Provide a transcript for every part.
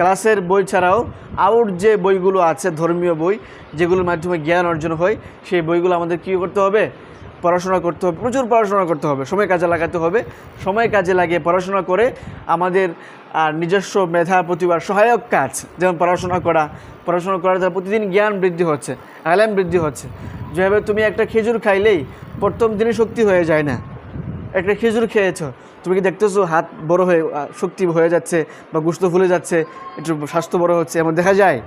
ক্লাসের বই ছাড়াও আউট যে বইগুলো আছে, ধর্মীয় বই, যেগুলোর মাধ্যমে জ্ঞান অর্জন হয়, সেই বইগুলো আমাদের কী করতে হবে? পড়াশোনা করতে হবে, প্রচুর পড়াশোনা করতে হবে। সময় কাজে লাগাতে হবে। সময় কাজে লাগিয়ে পড়াশোনা করে আমাদের নিজস্ব মেধা প্রতিভার সহায়ক কাজ, যেমন পড়াশোনা করা, পড়াশোনা করার দ্বারা প্রতিদিন জ্ঞান বৃদ্ধি হচ্ছে, আলেম বৃদ্ধি হচ্ছে। যেভাবে তুমি একটা খেজুর খাইলেই প্রথম দিনে শক্তি হয়ে যায় না। একটা খেজুর খেয়েছো। তুমি কি দেখতেছো হাত বড় হয়ে শক্তি হয়ে যাচ্ছে বা গুস্ত ফুলে যাচ্ছে, একটু স্বাস্থ্য বড় হচ্ছে, এমন দেখা যায়?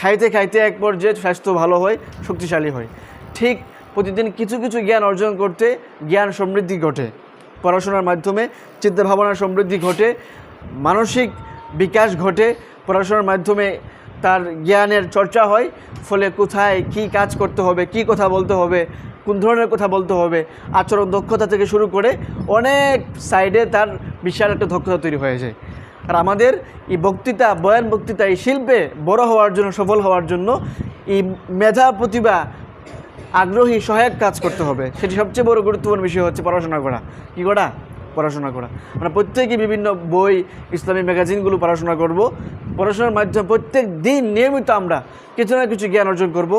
খাইতে খাইতে এক পর্যায়ে স্বাস্থ্য ভালো হয়, শক্তিশালী হয়। ঠিক প্রতিদিন কিছু কিছু জ্ঞান অর্জন করতে জ্ঞান সমৃদ্ধি ঘটে। পড়াশোনার মাধ্যমে চিন্তা ভাবনার সমৃদ্ধি ঘটে, মানসিক বিকাশ ঘটে, পড়াশোনার মাধ্যমে তার জ্ঞানের চর্চা হয়, ফলে কোথায় কি কাজ করতে হবে, কি কথা বলতে হবে কোন ধরনের কথা বলতে হবে? আচরণ দক্ষতা থেকে শুরু করে অনেক সাইডে তার বিশাল একটা দক্ষতা তৈরি হয়ে যায় আর আমাদের এই বক্তৃতা, বয়ান বক্তৃতা, এই শিল্পে বড় হওয়ার জন্য, সফল হওয়ার জন্য এই মেধা, প্রতিভা, আগ্রহী, সহায়ক কাজ করতে হবে। সেটি সবচেয়ে বড় গুরুত্বপূর্ণ বিষয় হচ্ছে পড়াশোনা করা। কী করা? পড়াশোনা করা। আমরা প্রত্যেকেই বিভিন্ন বই, ইসলামী ম্যাগাজিনগুলো পড়াশোনা করব। পড়াশোনার মাধ্যমে প্রত্যেক দিন নিয়মিত আমরা কিছু না কিছু জ্ঞান অর্জন করব।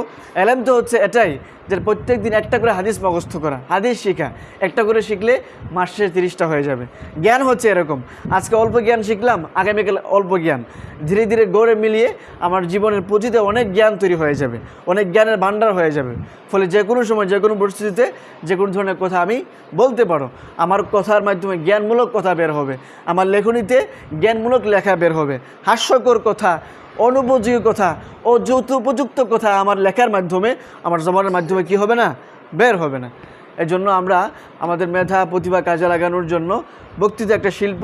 এলাম তো হচ্ছে এটাই যে প্রত্যেক দিন একটা করে হাদিস মুখস্থ করা, হাদিস শেখা। একটা করে শিখলে মাসে তিরিশটা হয়ে যাবে। জ্ঞান হচ্ছে এরকম। আজকে অল্প জ্ঞান শিখলাম, আগামীকাল অল্প জ্ঞান। ধীরে ধীরে গড়ে মিলিয়ে আমার জীবনের পুঁজিতে অনেক জ্ঞান তৈরি হয়ে যাবে, অনেক জ্ঞানের ভাণ্ডার হয়ে যাবে। ফলে যে কোনো সময়, যে কোনো পরিস্থিতিতে, যে কোনো ধরনের কথা আমি বলতে পারো। আমার কথার মাধ্যমে জ্ঞানমূলক কথা বের হবে। আমার লেখনীতে জ্ঞানমূলক লেখা বের হবে। হাস্যকর কথা, অনুপযোগী কথা ও যৌথ উপযুক্ত কথা আমার লেখার মাধ্যমে, আমার জমানের মাধ্যমে কি হবে না? বের হবে না। এই জন্য আমরা আমাদের মেধা প্রতিভা কাজে লাগানোর জন্য বক্তৃতা একটা শিল্প।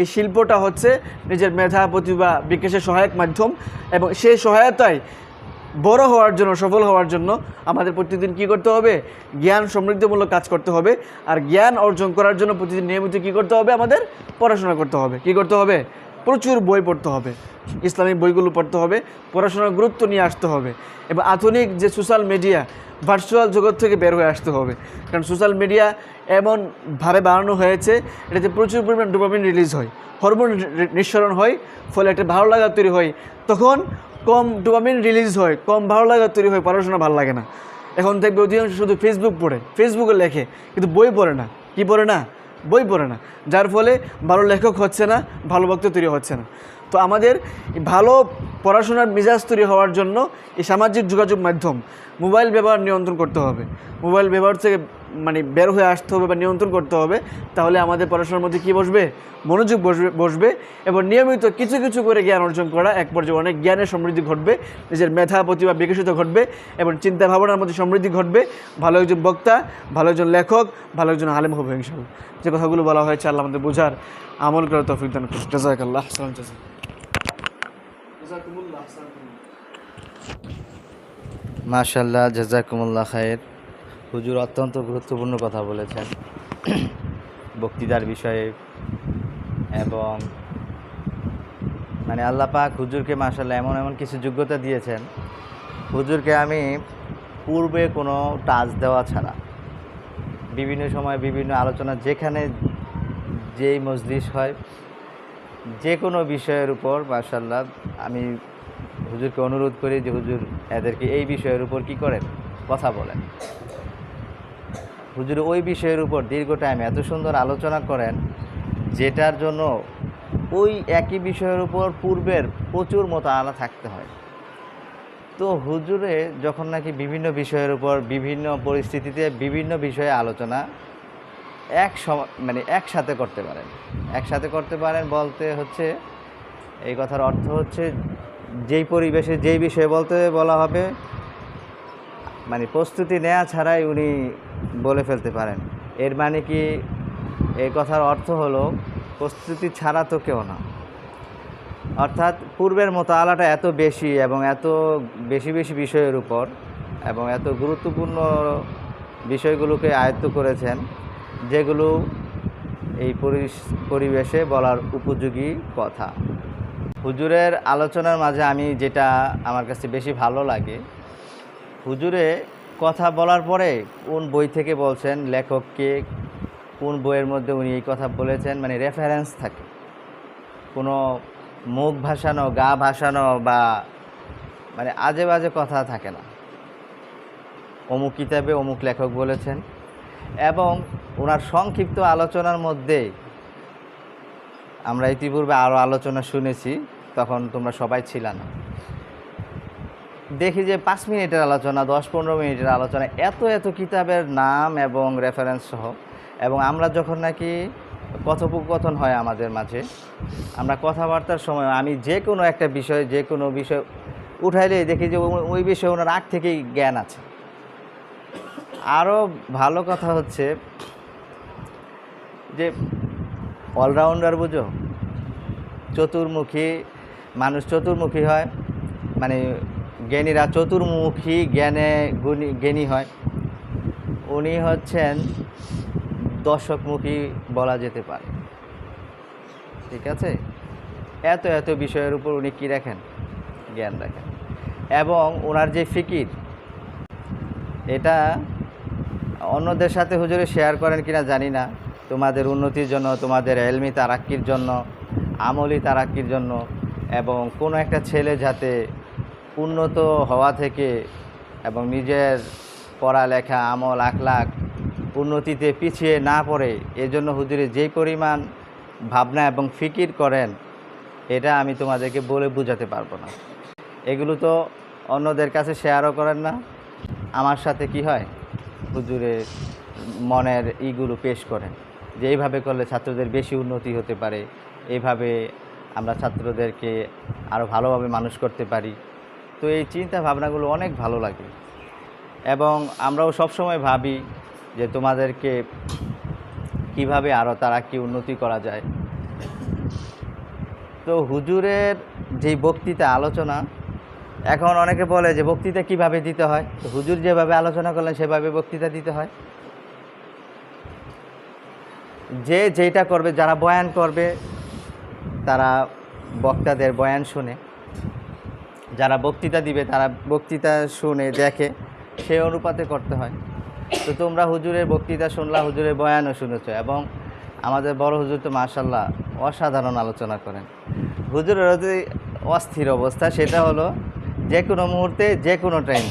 এই শিল্পটা হচ্ছে নিজের মেধা প্রতিভা বিকাশের সহায়ক মাধ্যম এবং সেই সহায়তায় বড় হওয়ার জন্য, সফল হওয়ার জন্য আমাদের প্রতিদিন কি করতে হবে? জ্ঞান সমৃদ্ধিমূলক কাজ করতে হবে। আর জ্ঞান অর্জন করার জন্য প্রতিদিন নিয়মিত কি করতে হবে? আমাদের পড়াশোনা করতে হবে। কি করতে হবে? প্রচুর বই পড়তে হবে, ইসলামিক বইগুলো পড়তে হবে, পড়াশোনার গুরুত্ব নিয়ে আসতে হবে এবং আধুনিক যে সোশ্যাল মিডিয়া ভার্চুয়াল জগৎ থেকে বের হয়ে আসতে হবে, কারণ সোশ্যাল মিডিয়া এমনভাবে বানানো হয়েছে, এটাতে প্রচুর পরিমাণ ডোপামিন রিলিজ হয় হরমোন নিঃসরণ হয়, ফলে একটা ভালো লাগা তৈরি হয়, তখন কম ডোপামিন রিলিজ হয়, কম ভালো লাগা তৈরি হয়, পড়াশোনা ভালো লাগে না, এখন দেখবে অধিকাংশ শুধু ফেসবুক পড়ে ফেসবুকে লেখে, কিন্তু বই পড়ে না, কি পড়ে না? বই পড়ে না, যার ফলে ভালো লেখক হচ্ছে না, ভালো ভক্ত তৈরি হচ্ছে না। তো আমাদের ভালো পড়াশোনার মেজাজ তৈরি হওয়ার জন্য এই সামাজিক যোগাযোগ মাধ্যম মোবাইল ব্যবহার নিয়ন্ত্রণ করতে হবে। মোবাইল ব্যবহার থেকে মানে বের হয়ে আসতে হবে বা নিয়ন্ত্রণ করতে হবে, তাহলে আমাদের পড়াশোনার মধ্যে কী বসবে? মনোযোগ বসবে বসবে এবং নিয়মিত কিছু কিছু করে জ্ঞান অর্জন করা এক পর্যায়ে অনেক জ্ঞানের সমৃদ্ধি ঘটবে, নিজের মেধা প্রতিভা বিকশিত ঘটবে এবং চিন্তা ভাবনার মধ্যে সমৃদ্ধি ঘটবে। ভালো একজন বক্তা, ভালো একজন লেখক, ভালো একজন আলেম হবে ইনশাল্লাহ। যে কথাগুলো বলা হয়েছে আল্লাহ আমাদের বোঝার আমল করে তৌফিক দান করুন। জাজাকাল্লাহ মাশাল্লাহ জাজাকুমুল্লাহ খায়ের হুজুর অত্যন্ত গুরুত্বপূর্ণ কথা বলেছেন। বক্তৃতার বিষয়ে এবং মানে আল্লাহ পাক হুজুরকে মাশাল্লাহ এমন এমন কিছু যোগ্যতা দিয়েছেন। হুজুরকে আমি পূর্বে কোনো টাচ দেওয়া ছাড়া বিভিন্ন সময় বিভিন্ন আলোচনা যেখানে যেই মজলিস হয়, যে কোনো বিষয়ের উপর মাশাল্লাহ আমি হুজুরকে অনুরোধ করি যে হুজুর এদেরকে এই বিষয়ের উপর কি করেন, কথা বলেন। হুজুর ওই বিষয়ের উপর দীর্ঘ টাইম এত সুন্দর আলোচনা করেন, যেটার জন্য ওই একই বিষয়ের উপর পূর্বের প্রচুর মতো আলা থাকতে হয়। তো হুজুরে যখন নাকি বিভিন্ন বিষয়ের উপর, বিভিন্ন পরিস্থিতিতে বিভিন্ন বিষয়ে আলোচনা এক মানে একসাথে করতে পারেন। একসাথে করতে পারেন বলতে হচ্ছে, এই কথার অর্থ হচ্ছে যেই পরিবেশে যেই বিষয়ে বলতে বলা হবে মানে প্রস্তুতি নেওয়া ছাড়াই উনি বলে ফেলতে পারেন। এর মানে কি? এই কথার অর্থ হলো, প্রস্তুতি ছাড়া তো কেউ না। অর্থাৎ পূর্বের মতো আলাটা এত বেশি এবং এত বেশি বেশি বিষয়ের উপর এবং এত গুরুত্বপূর্ণ বিষয়গুলোকে আয়ত্ত করেছেন, যেগুলো এই পরিবেশে বলার উপযোগী কথা। হুজুরের আলোচনার মাঝে আমি যেটা আমার কাছে বেশি ভালো লাগে, হুজুরে কথা বলার পরে কোন বই থেকে বলছেন, লেখককে কোন বইয়ের মধ্যে উনি এই কথা বলেছেন মানে রেফারেন্স থাকে? কোনো মুখ ভাসানো, গা ভাসানো বা মানে আজে বাজে কথা থাকে না। অমুক কিতাবে অমুক লেখক বলেছেন এবং ওনার সংক্ষিপ্ত আলোচনার মধ্যে আমরা ইতিপূর্বে আরও আলোচনা শুনেছি, তখন তোমরা সবাই ছিল না। দেখি যে পাঁচ মিনিটের আলোচনা, দশ পনেরো মিনিটের আলোচনা, এত এত কিতাবের নাম এবং রেফারেন্স সহ। এবং আমরা যখন নাকি কথোপকথন হয় আমাদের মাঝে, আমরা কথাবার্তার সময় আমি যে কোনো একটা বিষয়, যে কোনো বিষয় উঠাইলেই দেখি যে ওই- ওই বিষয়ে ওনার আগ থেকেই জ্ঞান আছে। আরও ভালো কথা হচ্ছে যে অলরাউন্ডার বুঝো? চতুর্মুখী, মানুষ চতুর্মুখী হয় মানে জ্ঞানীরা চতুর্মুখী জ্ঞানে গুণী, জ্ঞানী হয়। উনি হচ্ছেন দর্শকমুখী বলা যেতে পারে। ঠিক আছে? এত এত বিষয়ের উপর উনি কী রাখেন? জ্ঞান রাখেন। এবং ওনার যে ফিকির, এটা অন্যদের সাথে হুজুরে শেয়ার করেন কিনা জানি না। তোমাদের উন্নতির জন্য, তোমাদের এলমি তারাক্কির জন্য, আমলি তারাক্কির জন্য, এবং কোনো একটা ছেলে যাতে উন্নত হওয়া থেকে এবং নিজের পড়ালেখা, আমল, আখলাখ উন্নতিতে পিছিয়ে না পড়ে এজন্য হুজুরে যে পরিমাণ ভাবনা এবং ফিকির করেন, এটা আমি তোমাদেরকে বলে বোঝাতে পারব না। এগুলো তো অন্যদের কাছে শেয়ারও করেন না। আমার সাথে কি হয়? হুজুরের মনের ইগুলো পেশ করেন যে এইভাবে করলে ছাত্রদের বেশি উন্নতি হতে পারে, এইভাবে আমরা ছাত্রদেরকে আরও ভালোভাবে মানুষ করতে পারি। তো এই চিন্তা ভাবনাগুলো অনেক ভালো লাগে। এবং আমরাও সবসময় ভাবি যে তোমাদেরকে কীভাবে আরও তারা কি উন্নতি করা যায়। তো হুজুরের যেই বক্তৃতা, আলোচনা, এখন অনেকে বলে যে বক্তৃতা কীভাবে দিতে হয়? তো হুজুর যেভাবে আলোচনা করলেন, সেভাবে বক্তৃতা দিতে হয়। যে যেটা করবে, যারা বয়ান করবে, তারা বক্তাদের বয়ান শুনে। যারা বক্তৃতা দিবে, তারা বক্তৃতা শুনে দেখে সে অনুপাতে করতে হয়। তো তোমরা হুজুরের বক্তৃতা শুনলা, হুজুরের বয়ানও শুনেছ এবং আমাদের বড় হুজুর তো মার্শাল্লাহ অসাধারণ আলোচনা করেন। হুজুরের যে অস্থির অবস্থা, সেটা হলো যে কোনো মুহূর্তে, যে কোনো টাইম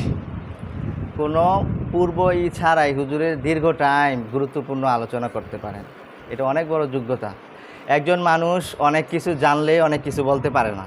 কোনো পূর্ব ই ছাড়াই হুজুরের দীর্ঘ টাইম গুরুত্বপূর্ণ আলোচনা করতে পারেন। এটা অনেক বড় যোগ্যতা। একজন মানুষ অনেক কিছু জানলে, অনেক কিছু বলতে পারে না।